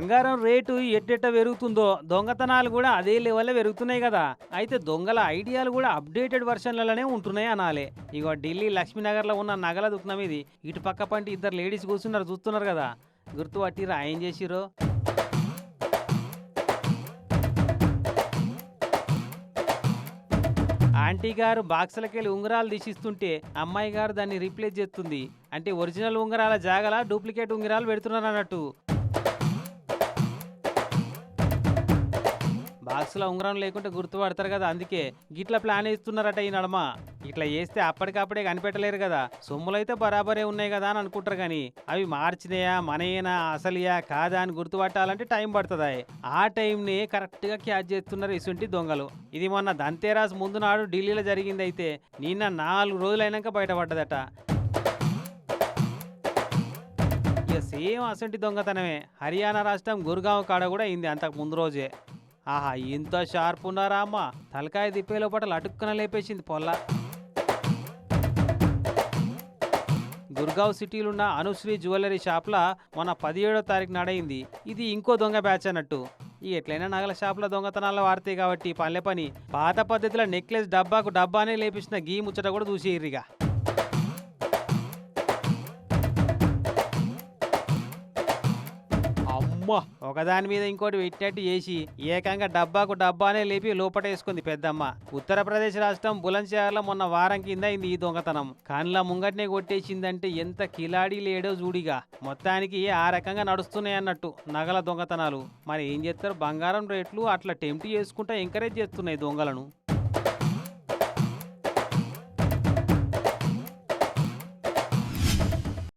బంగారం రేటు ఎట్టెట్ట పెరుగుతుందో దొంగతనాలు కూడా అదే లెవెల్లో పెరుగుతున్నాయి కదా. అయితే దొంగల ఐడియాలు కూడా అప్డేటెడ్ వర్షన్లలోనే ఉంటున్నాయి అనాలే. ఇగో ఢిల్లీ లక్ష్మీనగర్లో ఉన్న నగల దుకాణం ఇది. ఇటు పక్క పంటి ఇద్దరు లేడీస్ కూర్చున్నారు చూస్తున్నారు కదా. గుర్తు పట్టిరా ఏం చేసిరో ఆంటీ గారు బాక్సులకెళ్ళి ఉంగరాలు తీసిస్తుంటే అమ్మాయి గారు దాన్ని రీప్లేస్ చేస్తుంది. అంటే ఒరిజినల్ ఉంగరాల జాగల డూప్లికేట్ ఉంగరాలు పెడుతున్నారు అన్నట్టు. బాక్స్లో ఉంగరం లేకుంటే గుర్తుపడతారు కదా అందుకే గిట్ల ప్లాన్ వేస్తున్నారట ఈ నడమ. ఇట్లా చేస్తే అప్పటికప్పుడే కనిపెట్టలేరు కదా సొమ్ములైతే బరాబరే ఉన్నాయి కదా అని అనుకుంటారు కానీ అవి మార్చినాయా మనయేనా అసలియా కాదా అని గుర్తుపట్టాలంటే టైం పడుతుంది? ఆ టైంని కరెక్ట్గా క్యాచ్ చేస్తున్నారు ఇసుంటి దొంగలు. ఇది మొన్న దంతేరాస్ ముందు నాడు ఢిల్లీలో జరిగింది అయితే నిన్న నాలుగు రోజులైనాక బయటపడ్డదట. ఇక సేమ్ అసంటి దొంగతనమే. హర్యానా రాష్ట్రం గురుగావ్ కాడ కూడా అయింది అంతకు ముందు రోజే. ఆహా ఇంత షార్ప్ ఉన్నారా అమ్మ తలకాయ తిప్పే లోపల అటుక్కున లేపేసింది పొల్ల. గుర్గావ్ సిటీలున్న అనుశ్రీ జ్యువెలరీ షాప్లా మొన్న పదిహేడో తారీఖు నడైంది ఇది ఇంకో దొంగ బ్యాచ్ అన్నట్టు. ఈ ఎట్లయినా నగల షాపుల దొంగతనాలు వాడతాయి కాబట్టి పల్లె పని. పాత పద్ధతిలో నెక్లెస్ డబ్బాకు డబ్బానే లేపించిన గీ ముచ్చట కూడా చూసేయరిగా అమ్మో. ఒకదాని మీద ఇంకోటి పెట్టినట్టు చేసి ఏకంగా డబ్బాకు డబ్బానే లేపి లోపట వేసుకుంది పెద్దమ్మ. ఉత్తరప్రదేశ్ రాష్ట్రం బులంద్షహర్లో మొన్న వారం కింద అయింది ఈ దొంగతనం. కాన్లా ముంగట్నే కొట్టేసిందంటే ఎంత కిలాడి లేడో జూడిగా. మొత్తానికి ఆ రకంగా నడుస్తున్నాయి అన్నట్టు నగల దొంగతనాలు. మరి ఏం చేస్తారు? బంగారం రేట్లు అట్లా టెంప్ట్ చేసుకుంటా ఎంకరేజ్ చేస్తున్నాయి దొంగలను.